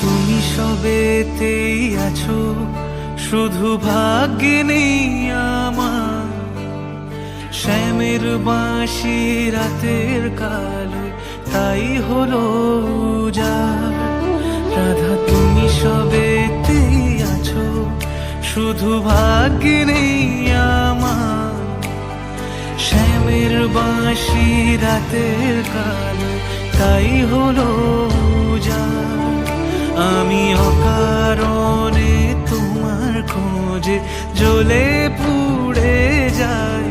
তুমি সবেতেই আছো। শুধু ভাগ্যে নেই আমার। শ্যামের বাঁশি রাতের কালো, তাই হলো উজাড়। রাধা, তুমি সবেতেই আছো। শুধু ভাগ্যে নেই আমার। শ্যামের বাঁশি রাতের কালো, তাই হলো উজাড়। আমি অকারণে তোমার খোঁজে জ্বলে পুড়ে যাই।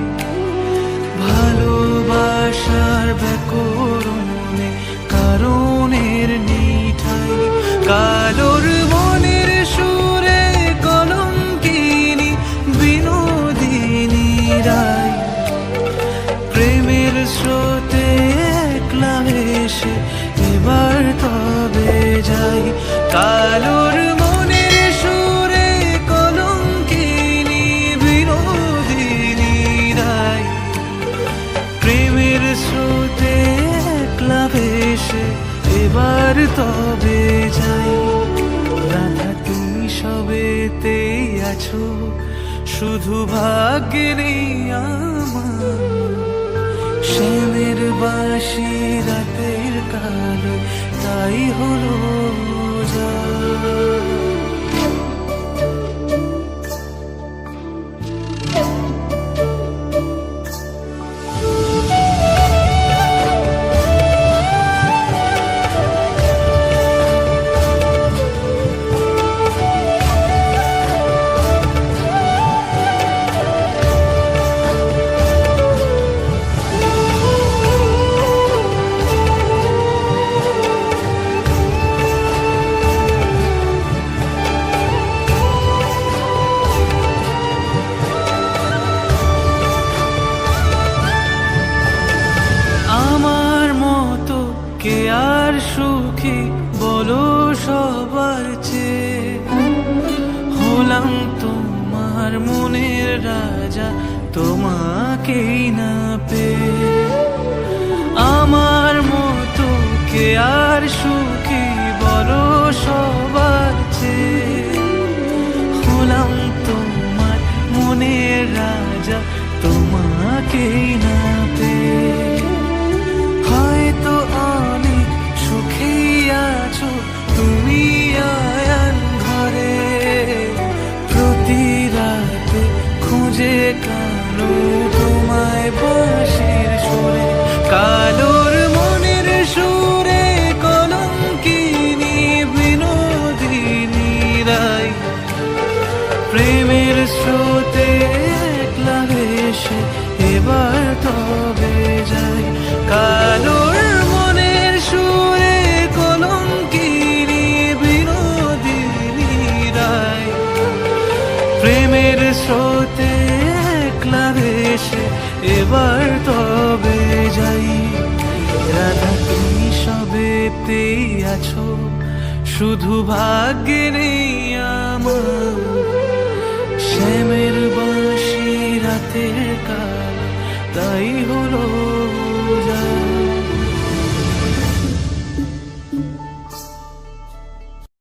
ভালোবাসার ব্যাকরণে, কারণের নিঠাই। কালোর মনের সুরে কলঙ্কিনী, বিনোদিনী রায় প্রেমের স্রোতে মনের রায় এবার তবে যাই। রাধা তুমি সবেতেই আছো, শুধু ভাগ্যে আমার। শ্যামের বাঁশি রাতের কাল, তাই হলো যা আমার সুখী, বলো সবার চেয়ে। হলাম তোমার মনের রাজা, তোমাকেই না পে আমার মতো কে আর সুখী এবার তবে যাই। রাধা, তুমি সবেতে আছো। শুধু ভাগ্যে নেই আমার। শ্যামের বাঁশি রাতের কাল, তাই হলো